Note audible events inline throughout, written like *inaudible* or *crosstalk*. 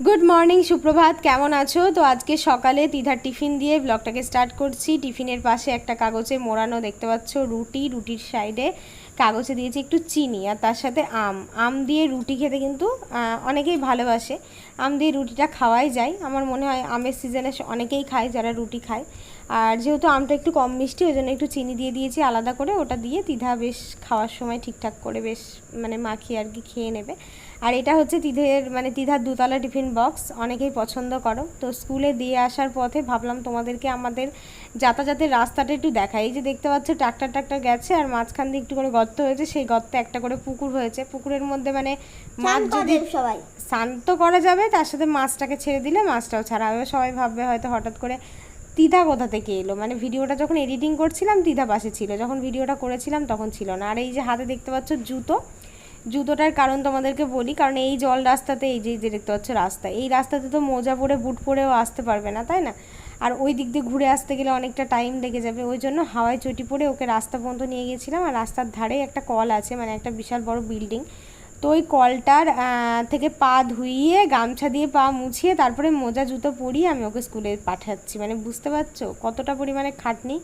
Good morning সুপ্রভাত। কেমন আছো? তো আজকে সকালে তিধার টিফিন দিয়ে ব্লগটাকে স্টার্ট করছি। টিফিনের পাশে একটা কাগজে মোড়ানো দেখতে পাচ্ছ, রুটি, রুটির সাইডে কাগজে দিয়েছি একটু চিনি আর তার সাথে আম। আম দিয়ে রুটি খেতে কিন্তু অনেকেই ভালোবাসে। আম দিয়ে রুটিটা খাওয়াই যায়। আমার মনে হয় আমের সিজনে অনেকেই খায় যারা রুটি খায়। আর যেহেতু আমটা একটু কম মিষ্টি ওই জন্য একটু চিনি দিয়ে দিয়েছি আলাদা করে। ওটা দিয়ে তিধা বেশ খাওয়ার সময় ঠিকঠাক করে বেশ মানে মাখিয়ে আর কি খেয়ে নেবে। আর এটা হচ্ছে তিধের মানে তিধার দুতলা টিফিন বক্স অনেকেই পছন্দ করো। তো স্কুলে দিয়ে আসার পথে ভাবলাম তোমাদেরকে আমাদের যাতায়াতের রাস্তাটা একটু দেখাই। এই যে দেখতে পাচ্ছ ট্রাক্টর ট্রাক্টর গেছে আর মাঝখান দিয়ে একটু করে গর্ত হয়েছে সেই গর্তে একটা করে পুকুর হয়েছে। পুকুরের মধ্যে মানে মাছ যদি সবাই। শান্ত করা যাবে তার সাথে মাছটাকে ছেড়ে দিলে মাছটাও ছাড়া হবে। সবাই ভাববে হয়তো হঠাৎ করে তিধা কোথা থেকে এলো? মানে ভিডিওটা যখন এডিটিং করছিলাম তিধা পাশে ছিল। যখন ভিডিওটা করেছিলাম, তখন ছিল না। আর এই যে হাতে দেখতে পাচ্ছ জুতো, জুতোটার কারণ তোমাদেরকে বলি, কারণ এই জল রাস্তাতে, এই যে দেখতে পাচ্ছ রাস্তা, এই রাস্তাতে তো মোজা পরে, বুট পরেও আসতে পারবে না, তাই না? আর ওই দিক দিয়ে ঘুরে আসতে গেলে অনেকটা টাইম লেগে যাবে। ওই জন্য হাওয়ায় চটি পরে ওকে রাস্তা পর্যন্ত নিয়ে গেছিলাম। আর রাস্তার ধারে একটা কল আছে মানে একটা বিশাল বড় বিল্ডিং তো ওই কলটার থেকে পা ধুইয়ে, গামছা দিয়ে পা মুছিয়ে, তারপরে মোজা, জুতো পরিয়ে আমি ওকে স্কুলে পাঠাচ্ছি। মানে বুঝতে পারছ কতটা পরিমাণে খাটনি?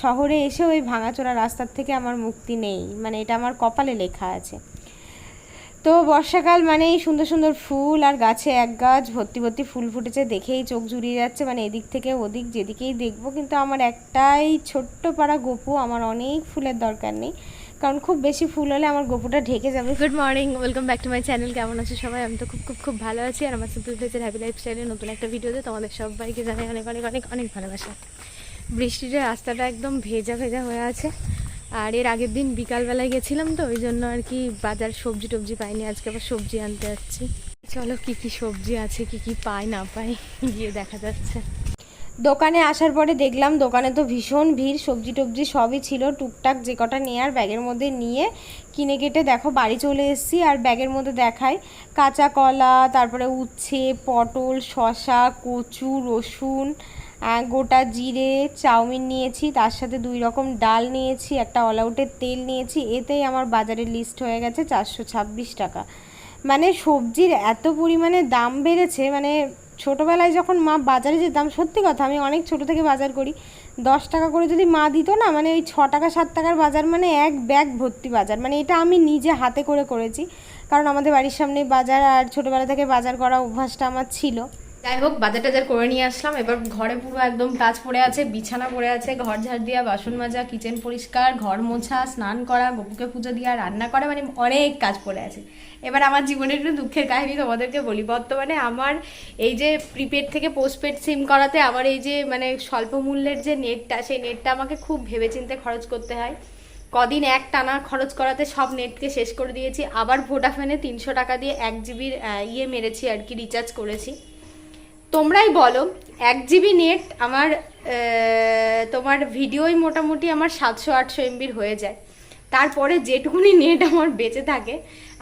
শহরে এসে ওই ভাঙাচোরা রাস্তার থেকে আমার মুক্তি নেই। মানে এটা আমার কপালে লেখা আছে। তো বর্ষাকাল মানে এই সুন্দর সুন্দর ফুল আর গাছে এক গাছ ভর্তি ভর্তি ফুল ফুটেছে দেখেই চোখ জুড়িয়ে যাচ্ছে। মানে এদিক থেকে ওদিক যেদিকেই দেখব, কিন্তু আমার একটাই ছোট্ট পাড়া গোপু, আমার অনেক ফুলের দরকার নেই। কারণ খুব বেশি ফুল হলে আমার গপুটা ঢেকে যাবে। Good morning welcome back to my channel কেমন আছে সবাই? আমি তো খুব খুব খুব ভালো আছি আর আমার সিম্পল ফেসের হ্যাপি লাইফ স্টাইলে নতুন একটা ভিডিওতে তোমাদের সবাইকে জানাই অনেক অনেক অনেক অনেক ভালোবাসা। বৃষ্টিতে রাস্তাটা একদম ভেজা ভেজা হয়ে আছে। আর এর আগের দিন বিকালবেলায় গেছিলাম তো, ওই জন্য আর কি বাজার সবজি টবজি পাইনি, আজকে আবার সবজি আনতে যাচ্ছি। চলো কি কি সবজি আছে, কি কি পাই, না পাই, গিয়ে দেখা যাচ্ছে। দোকানে আসার পরে দেখলাম দোকানে তো ভীষণ ভিড়, সবজি টবজি সবই ছিল, টুকটাক যে কটা নেয়ার ব্যাগের মধ্যে নিয়ে কিনে কেটে দেখো বাড়ি চলে এসেছি আর ব্যাগের মধ্যে দেখাই কাঁচা কলা, তারপরে উচ্ছে, পটল, শসা, কচু, রসুন গোটা জিরে, চাউমিন নিয়েছি, তার সাথে দুই রকম ডাল নিয়েছি, একটা অলআউটের তেল নিয়েছি, এতেই আমার বাজারের লিস্ট হয়ে গেছে চারশো ছাব্বিশ টাকা। মানে সবজির এত পরিমাণে দাম বেড়েছে মানে ছোটোবেলায় যখন মা বাজারে যেতাম, সত্যি কথা আমি অনেক ছোট থেকে বাজার করি, দশ টাকা করে যদি মা দিত না মানে ওই ছ টাকা, সাত টাকার বাজার মানে এক ব্যাগ ভর্তি বাজার মানে এটা আমি নিজে হাতে করে করেছি, কারণ আমাদের বাড়ির সামনে বাজার আর ছোটোবেলা থেকে বাজার করা অভ্যাসটা আমার ছিল। যাই হোক বাজার টাজার করে নিয়ে আসলাম। এবার ঘরে পুরো একদম কাজ পড়ে আছে, বিছানা পড়ে আছে, ঘর ঝাড় দেওয়া, বাসন মাজা কিচেন পরিষ্কার, ঘর মোছা, স্নান করা, গপুকে পুজো দেওয়া, রান্না করা মানে অনেক কাজ পড়ে আছে। এবার আমার জীবনের একটু দুঃখের কাহিনী তোমাদেরকে বলি। বর্তমানে আমার এই যে প্রিপেড থেকে পোস্টপেড সিম করাতে আমার এই যে মানে স্বল্প মূল্যের যে নেটটা সেই নেটটা আমাকে খুব ভেবেচিন্তে খরচ করতে হয়। কদিন এক টানা খরচ করাতে সব নেটকে শেষ করে দিয়েছি। আবার ভোডাফোনে তিনশো টাকা দিয়ে এক জিবির ইয়ে মেরেছি আর কি রিচার্জ করেছি। তোমরাই বলো। এক জিবি নেট আমার তোমার ভিডিওই মোটামুটি আমার সাতশো আটশো এমবির হয়ে যায়। তারপরে যেটুকুনি নেট আমার বেঁচে থাকে,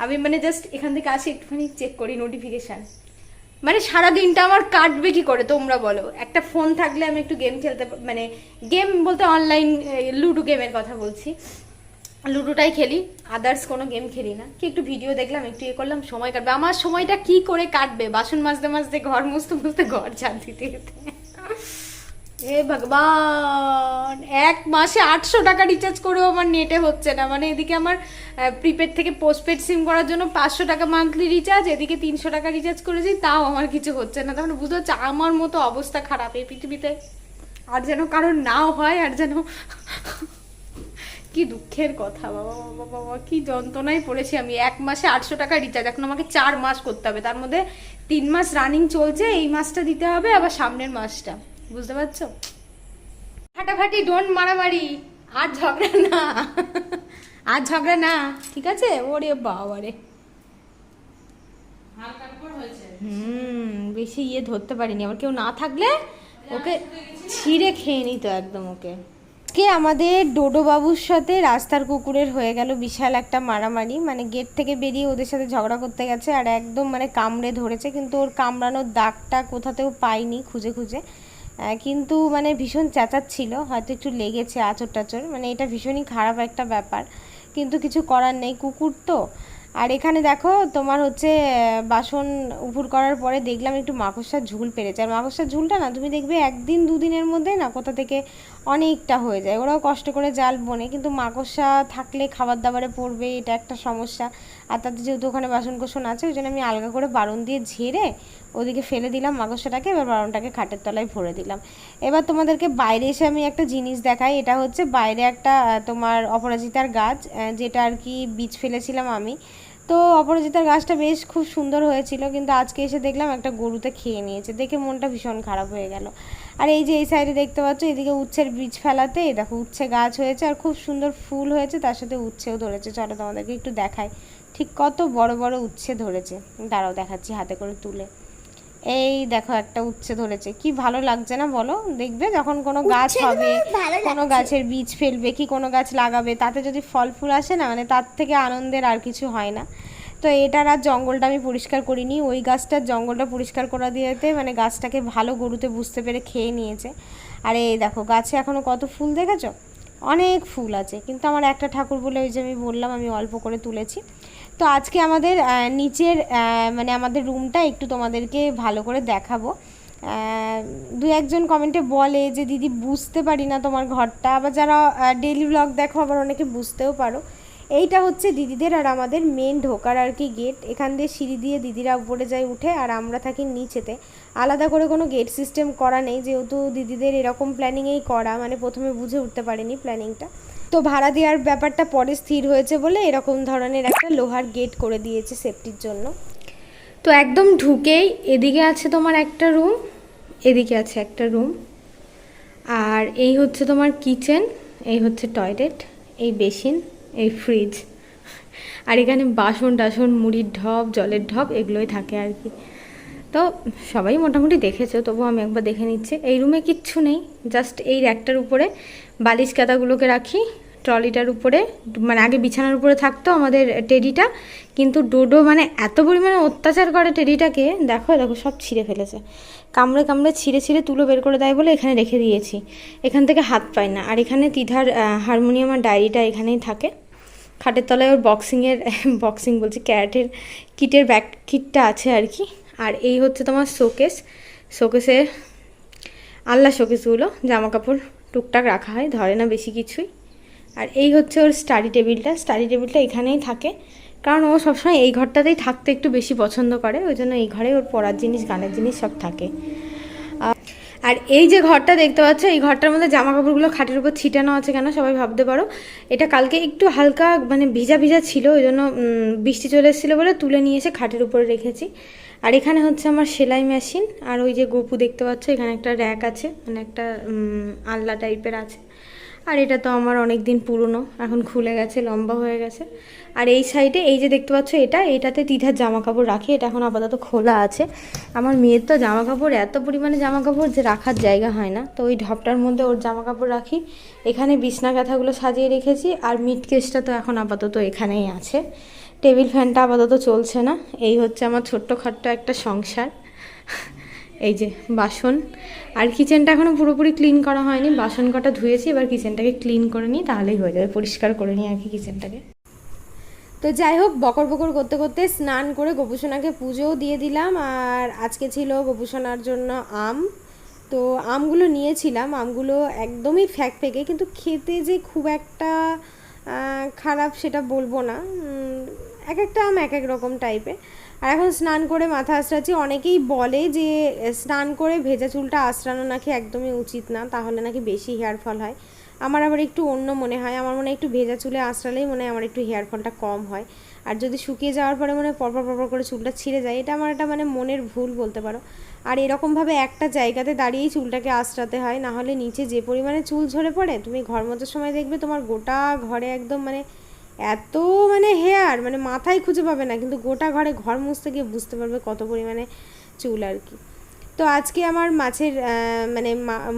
আমি মানে জাস্ট এখান থেকে আসি, একটুখানি চেক করি নোটিফিকেশান মানে সারা দিনটা আমার কাটবে কি করে, তোমরা বলো। একটা ফোন থাকলে আমি একটু গেম খেলতে মানে গেম বলতে অনলাইন লুডো গেমের কথা বলছি। লুডোটাই খেলি আদার্স কোনো গেম খেলি না। কি একটু ভিডিও দেখলাম, একটু ইয়ে করলাম, সময় কাটবে। আমার সময়টা কি করে কাটবে? বাসন মাজতে মাজতে, ঘর মুছতে মুছতে, ঘর ঝাড় দিতে দিতে। এ ভগবান! এক মাসে আটশো টাকা রিচার্জ করেও আমার নেটে হচ্ছে না। মানে এদিকে আমার প্রিপেড থেকে পোস্টপেড সিম করার জন্য পাঁচশো টাকা মান্থলি রিচার্জ এদিকে তিনশো টাকা রিচার্জ করেছি, তাও আমার কিছু হচ্ছে না। তার বুঝতে পারছ আমার মতো অবস্থা খারাপ এই পৃথিবীতে। আর যেন কারোর নাও হয়, আর যেন কি দুঃখের কথা বাবা বাবা বাবা কি যন্ত্রণায় পড়েছি আমি। এক মাসে আটশো টাকা রিচার্জ এখন আমাকে চার মাস করতে হবে। তার মধ্যে তিন মাস রানিং চলছে এই মাসটা দিতে হবে আবার সামনের মাসটা। বুঝতে পারছ? ফাটাফাটি ডোন্ট মারামারি। আর ঝগড়া না। আর ঝগড়া না ঠিক আছে? ওরে বাবা রে হুম বেশি ইয়ে ধরতে পারিনি। আবার কেউ না থাকলে ওকে ছিঁড়ে খেয়ে নিত একদম ওকে। কে আমাদের ডোডো বাবুর সাথে রাস্তার কুকুরের হয়ে গেল বিশাল একটা মারামারি। মানে গেট থেকে বেরিয়ে ওদের সাথে ঝগড়া করতে গেছে আর একদম মানে কামড়ে ধরেছে। কিন্তু ওর কামড়ানোর দাগটা কোথাতেও পাইনি খুঁজে খুঁজে। কিন্তু মানে ভীষণ চেঁচাচ্ছিল, হয়তো একটু লেগেছে আচর টাচর মানে এটা ভীষণই খারাপ একটা ব্যাপার। কিন্তু কিছু করার নেই, কুকুর তো। আর এখানে দেখো তোমার হচ্ছে বাসন উপুর করার পরে দেখলাম একটু মাকড়সার ঝুল পেরেছে। আর মাকড়সার ঝুলটা না, তুমি দেখবে একদিন দুদিনের মধ্যে না কোথা থেকে অনেকটা হয়ে যায়। ওরাও কষ্ট করে জাল বনে, কিন্তু মাকড়সা থাকলে খাবার দাবারে পড়বে, এটা একটা সমস্যা। আর তাতে যেহেতু ওখানে বাসন কোসন আছে, ওই জন্য আমি আলগা করে বারণ দিয়ে ঝেড়ে ওদিকে ফেলে দিলাম মাকড়সাটাকে, এবার বারণটাকে খাটের তলায় ভরে দিলাম। এবার তোমাদেরকে বাইরে এসে আমি একটা জিনিস দেখাই, এটা হচ্ছে বাইরে একটা তোমার অপরাজিতার গাছ যেটা আর কি বীজ ফেলেছিলাম আমি। তো অপরাজিতার গাছটা বেশ খুব সুন্দর হয়েছিল, কিন্তু আজকে এসে দেখলাম একটা গরুতে খেয়ে নিয়েছে, দেখে মনটা ভীষণ খারাপ হয়ে গেল। আর এই যে এই সাইডে দেখতে পাচ্ছ, এদিকে উচ্ছের বীজ ফেলাতে দেখো উচ্ছে গাছ হয়েছে, আর খুব সুন্দর ফুল হয়েছে, তার সাথে উচ্ছেও ধরেছে। চলো তোমাদেরকে একটু দেখাই। ঠিক কত বড় বড় উচ্ছে ধরেছে। দাঁড়াও দেখাচ্ছি হাতে করে তুলে। এই দেখো একটা উচ্ছে ধরেছে। কি ভালো লাগছে না বলো? দেখবে যখন কোনো গাছ হবে কোনো গাছের বীজ ফেলবে কি কোনো গাছ লাগাবে তাতে যদি ফল ফুল আসে না মানে তার থেকে আনন্দের আর কিছু হয় না। তো এটার আর জঙ্গলটা আমি পরিষ্কার করিনি। ওই গাছটার জঙ্গলটা পরিষ্কার করা দিয়েতে মানে গাছটাকে ভালো গরুতে বুঝতে পেরে খেয়ে নিয়েছে। আর এই দেখো গাছে এখনও কত ফুল দেখেছ? অনেক ফুল আছে। কিন্তু আমার একটা ঠাকুর বলে ওই যে আমি বললাম আমি অল্প করে তুলেছি। তো আজকে আমাদের নিচের মানে আমাদের রুমটা একটু তোমাদেরকে ভালো করে দেখাবো। দু একজন কমেন্টে বলে যে, দিদি, বুঝতে পারি না তোমার ঘরটা। আবার যারা ডেলি ব্লগ দেখো, আবার অনেকে বুঝতেও পারো। এইটা হচ্ছে দিদিদের আর আমাদের মেন ঢোকার আর কি গেট এখান দিয়ে সিঁড়ি দিয়ে দিদিরা উপরে যায় উঠে, আর আমরা থাকি নিচেতে। আলাদা করে কোনো গেট সিস্টেম করা নেই, যেহেতু দিদিদের এরকম প্ল্যানিংয়েই করা মানে প্রথমে বুঝে উঠতে পারেনি প্ল্যানিংটা তো ভাড়া দেওয়ার ব্যাপারটা পরে স্থির হয়েছে বলে এরকম ধরনের একটা লোহার গেট করে দিয়েছে সেফটির জন্য। তো একদম ঢুকেই এদিকে আছে তোমার একটা রুম এদিকে আছে একটা রুম আর এই হচ্ছে তোমার কিচেন এই হচ্ছে টয়লেট এই বেসিন এই ফ্রিজ আর এখানে বাসন টাসন মুড়ির ঢপ, জলের ঢপ, এগুলোই থাকে আর কি। তো সবাই মোটামুটি দেখেছ তবু আমি একবার দেখে নিচ্ছি। এই রুমে কিচ্ছু নেই জাস্ট এই র্যাকটার উপরে বালিশ কাতাগুলোকে রাখি ট্রলিটার উপরে মানে আগে বিছানার উপরে থাকতো আমাদের টেডিটা কিন্তু ডোডো মানে এত পরিমাণে অত্যাচার করে টেডিটাকে দেখো দেখো, সব ছিঁড়ে ফেলেছে। কামড়ে কামড়ে ছিঁড়ে ছিঁড়ে তুলো বের করে দেয় বলে এখানে রেখে দিয়েছি। এখান থেকে হাত পায় না। আর এখানে তিধার হারমোনিয়াম আর ডায়েরিটা এখানেই থাকে। খাটের তলায় ওর বক্সিংয়ের বক্সিং *laughs* বলছি, ক্যারেটের, কিটের ব্যাক কিটটা আছে আর কি। আর এই হচ্ছে তোমার শোকেস। শোকেসে আল্লাহ শোকেসগুলো জামা কাপড় টুকটাক রাখা হয়, ধরে না বেশি কিছুই। আর এই হচ্ছে ওর স্টাডি টেবিলটা স্টাডি টেবিলটা এখানেই থাকে। কারণ ও সবসময় এই ঘরটাতেই থাকতে একটু বেশি পছন্দ করে, ওই জন্য এই ঘরে ওর পড়ার জিনিস, গানের জিনিস সব থাকে। আর এই যে ঘরটা দেখতে পাচ্ছ, এই ঘরটার মধ্যে জামা কাপড়গুলো খাটের উপর ছিটানো আছে কেন সবাই ভাবতে পারো? এটা কালকে একটু হালকা মানে ভিজা ভিজা ছিল, ওই জন্য বৃষ্টি চলে এসেছিল বলে তুলে নিয়ে এসে খাটের উপরে রেখেছি। আর এখানে হচ্ছে আমার সেলাই মেশিন, আর ওই যে গোপু দেখতে পাচ্ছ, এখানে একটা র্যাক আছে মানে একটা আলনা টাইপের আছে। আর এটা তো আমার অনেক দিন পুরনো, এখন খুলে গেছে, লম্বা হয়ে গেছে। আর এই সাইডে, এই যে দেখতে পাচ্ছ এটা, এটাতে তিধার জামা কাপড় রাখি, এটা এখন আপাতত খোলা আছে। আমার মেয়ের তো জামা কাপড় এত পরিমাণে জামা কাপড় যে রাখার জায়গা হয় না। তো ওই ঢপটার মধ্যে ওর জামা কাপড় রাখি। এখানে বিছনা কাঁথাগুলো সাজিয়ে রেখেছি, আর মিট কেসটা তো এখন আপাতত এখানেই আছে। টেবিল ফ্যানটা আপাতত চলছে না। এই হচ্ছে আমার ছোট্ট খাট্ট একটা সংসার। এই যে বাসন। আর কিচেনটা এখনও পুরোপুরি ক্লিন করা হয়নি। বাসন কটা ধুয়েছি, এবার কিচেনটাকে ক্লিন করে নিই, তাহলেই হয়ে যাবে। পরিষ্কার করে নিই আর কি কিচেনটাকে। তো যাই হোক, বকর বকর করতে করতে স্নান করে গোপুসোনাকে পুজোও দিয়ে দিলাম। আর আজকে ছিল গোপুসোনার জন্য আম। তো আমগুলো নিয়েছিলাম। আমগুলো একদমই ফ্যাক ফেকে, কিন্তু খেতে যে খুব একটা খারাপ সেটা বলব না। এক একটা আম এক এক রকম টাইপের আর এখন স্নান করে মাথা আঁচড়াচ্ছি অনেকেই বলে যে, স্নান করে ভেজা চুলটা আঁচড়ানো নাকি একদমই উচিত না, তাহলে নাকি বেশি হেয়ার ফল হয়। আমার আবার একটু অন্য মনে হয়, আমার মনে একটু ভেজা চুলে আঁচড়ালেই মনে হয় আমার একটু হেয়ার ফলটা কম হয়। আর যদি শুকিয়ে যাওয়ার পরে মনে হয় পরপর পরপর করে চুলটা ছিঁড়ে যায়, এটা আমার একটা মানে মনের ভুল বলতে পারো। আর এরকমভাবে একটা জায়গাতে দাঁড়িয়েই চুলটাকে আঁচড়াতে হয়, না হলে নিচে যে পরিমাণে চুল ঝরে পড়ে, তুমি ঘর মোছার সময় দেখবে তোমার গোটা ঘরে একদম মানে এত মানে হেয়ার মানে মাথায় খুঁজে পাবে না, কিন্তু গোটা ঘরে ঘর মুছতে গিয়ে বুঝতে পারবে কত পরিমাণে চুল আর কি। তো আজকে আমার মাছের মানে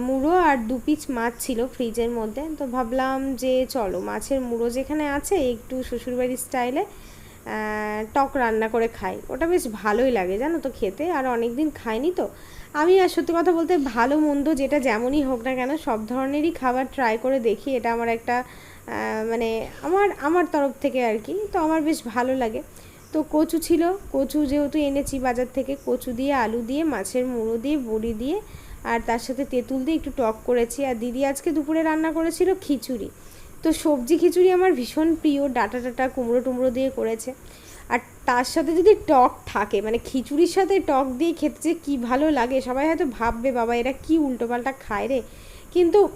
মুড়ো আর দু পিচ মাছ ছিল ফ্রিজের মধ্যে, তো ভাবলাম যে চলো মাছের মুড়ো যেখানে আছে একটু শ্বশুরবাড়ির স্টাইলে টক রান্না করে খাই। ওটা বেশ ভালোই লাগে জানো তো খেতে, আর অনেক দিন খাইনি তো। আমি আর সত্যি কথা বলতে ভালো মন্দ যেটা যেমনই হোক না কেন, সব ধরনেরই খাবার ট্রাই করে দেখি, এটা আমার একটা মানে আমার আমার তরফ থেকে আর কি। তো আমার বেশ ভালো লাগে। তো কচু ছিল। কচু যেহেতু এনেছি বাজার থেকে, কচু দিয়ে, আলু দিয়ে, মাছের মুড়ো দিয়ে, বড়ি দিয়ে, আর তার সাথে তেঁতুল দিয়ে একটু টক করেছি। আর দিদি আজকে দুপুরে রান্না করেছিল খিচুড়ি। তো সবজি খিচুড়ি আমার ভীষণ প্রিয়। ডাটা টাটা, কুমড়ো টুমড়ো দিয়ে করেছে। আর তার সাথে যদি টক থাকে মানে খিচুড়ির সাথে টক দিয়ে খেতে যে কী ভালো লাগে, সবাই হয়তো ভাববে, বাবা, এরা কী উল্টোপাল্টা খায় রে? কিন্তু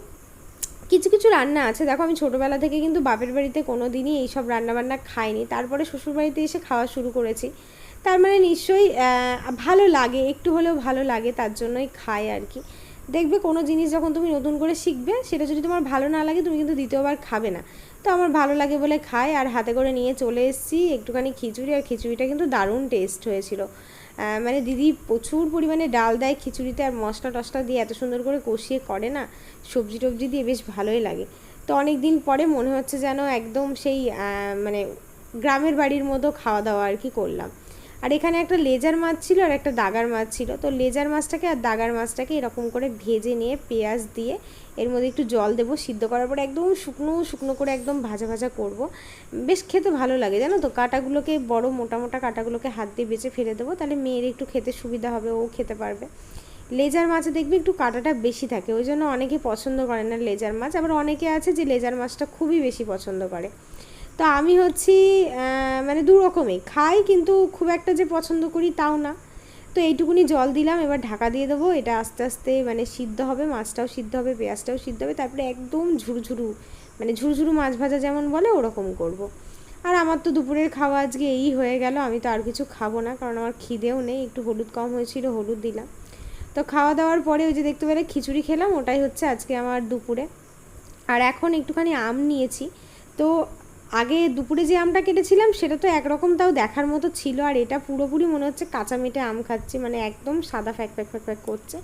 কিছু কিছু রান্না আছে। দেখো, আমি ছোটোবেলা থেকে কিন্তু বাপের বাড়িতে কোনো দিনই এইসব রান্নাবান্না খাইনি। তারপরে শ্বশুরবাড়িতে এসে খাওয়া শুরু করেছি। তার মানে নিশ্চয়ই ভালো লাগে, একটু হলেও ভালো লাগে, তার জন্যই খাই আর কি। দেখবে কোনো জিনিস যখন তুমি নতুন করে শিখবে, সেটা যদি তোমার ভালো না লাগে, তুমি কিন্তু দ্বিতীয়বার খাবে না। তো আমার ভালো লাগে বলে খাই, আর হাতে করে নিয়ে চলে এসেছি, একটুখানি খিচুড়ি, আর খিচুড়িটা কিন্তু দারুণ টেস্ট হয়েছিল। মানে দিদি প্রচুর পরিমাণে ডাল দেয় খিচুড়িতে আর মশলা টশলা দিয়ে এত সুন্দর করে কষিয়ে করে না, সবজি টবজি দিয়ে বেশ ভালোই লাগে। তো অনেক দিন পরে মনে হচ্ছে যেন একদম সেই মানে গ্রামের বাড়ির মতো খাওয়া দাওয়া আর কি করলাম। আর এখানে একটা লেজার মাছ ছিল আর একটা দাগার মাছ ছিল। তো লেজার মাছটাকে আর দাগার মাছটাকে এরকম করে ভেজে নিয়ে পেঁয়াজ দিয়ে এর মধ্যে একটু জল দেবো সিদ্ধ করার পরে একদম শুকনো শুকনো করে একদম ভাজা ভাজা করব। বেশ খেতে ভালো লাগে জানো তো? কাটাগুলোকে বড় মোটা মোটা কাটাগুলোকে হাত দিয়ে বেঁচে ফেলে দেবো তাহলে মেয়ের একটু খেতে সুবিধা হবে, ও খেতে পারবে। লেজার মাছে দেখবে একটু কাঁটাটা বেশি থাকে, ওই জন্য অনেকে পছন্দ করে না লেজার মাছ। আবার অনেকে আছে যে লেজার মাছটা খুবই বেশি পছন্দ করে। তো আমি হচ্ছি মানে দু রকমই খাই কিন্তু খুব একটা যে পছন্দ করি তাও না। তো এইটুকুনি জল দিলাম, এবার ঢাকা দিয়ে দেবো। এটা আস্তে আস্তে মানে সিদ্ধ হবে, মাছটাও সিদ্ধ হবে, পেঁয়াজটাও সিদ্ধ হবে, তারপরে একদম ঝুরঝুরু মানে ঝুরঝুরু মাছ ভাজা যেমন বলে, ওরকম করব। আর আমার তো দুপুরের খাওয়া আজকে এই হয়ে গেল, আমি তো আর কিছু খাব না, কারণ আমার খিদেও নেই, একটু হলুদ কম হয়েছিল, হলুদ দিলাম। তো খাওয়া দাওয়ার পরে ওই যে দেখতে পেলে খিচুড়ি খেলাম, ওটাই হচ্ছে আজকে আমার দুপুরে। আর এখন একটুখানি আম নিয়েছি। তো আগে দুপুরে যে আমটা কেটেছিলাম, সেটা তো একরকম তাও দেখার মতো ছিল। আর এটা পুরোপুরি মনে হচ্ছে কাঁচা মেটে আম খাচ্ছি মানে একদম সাদা ফ্যাক ফ্যাক ফ্যাক ফ্যাক করছে।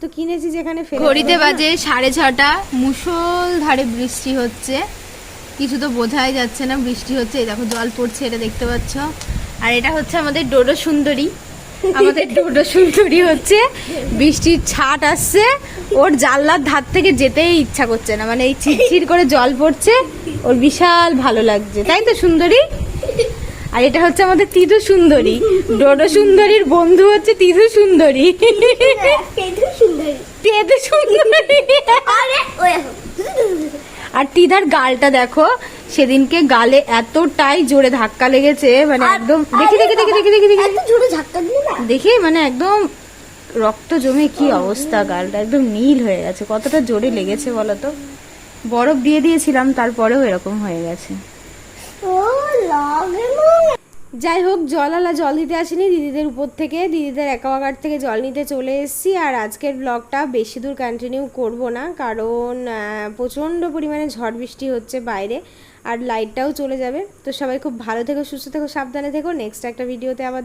তো কিনেছি যেখানে ঘড়িতে বাজে সাড়ে ছটা মুসল ধারে বৃষ্টি হচ্ছে। কিছু তো বোঝাই যাচ্ছে না, বৃষ্টি হচ্ছে দেখো জল পড়ছে, এটা দেখতে পাচ্ছ। আর এটা হচ্ছে আমাদের ডোডো সুন্দরী। আমাদের ডোডো সুন্দরী হচ্ছে। বৃষ্টির ছাট আসছে। ওর জানলার ধার থেকে যেতেই ইচ্ছা করছে না। মানে এই ছিটছিট করে জল পড়ছে। ওর বিশাল ভালো লাগছে। তাই তো সুন্দরী? আর এটা হচ্ছে আমাদের তিধু সুন্দরী। ডোডো সুন্দরীর বন্ধু হচ্ছে তিধু সুন্দরী। সুন্দরী। আর তিধার গালটা দেখো। সেদিনকে গালে এতটাই জোরে ধাক্কা লেগেছে মানে একদম দেখি দেখি দেখি দেখি দেখি দেখি। জোরে ধাক্কা দিলে না? দেখি মানে একদম রক্ত জমে কি অবস্থা গালটা একদম নীল হয়ে গেছে। কতটা জোরে লেগেছে বলো তো? বরফ দিয়ে দিয়েছিলাম তারপরেও এরকম হয়ে গেছে। ও লাগে না। যাই হোক জল আলা জল দিতে আসিনি দিদিদের উপর থেকে দিদিদের অ্যাকোয়াগার্ড থেকে জল নিতে চলে এসেছি। আর আজকের ব্লগটা বেশি দূর কন্টিনিউ করব না কারণ প্রচণ্ড পরিমাণে ঝড় বৃষ্টি হচ্ছে বাইরে। আর লাইটটাও চলে যাবে। তো সবাই খুব ভালো থেকো, সুস্থ থেকো, সাবধানে থেকো। নেক্সট একটা ভিডিওতে আবার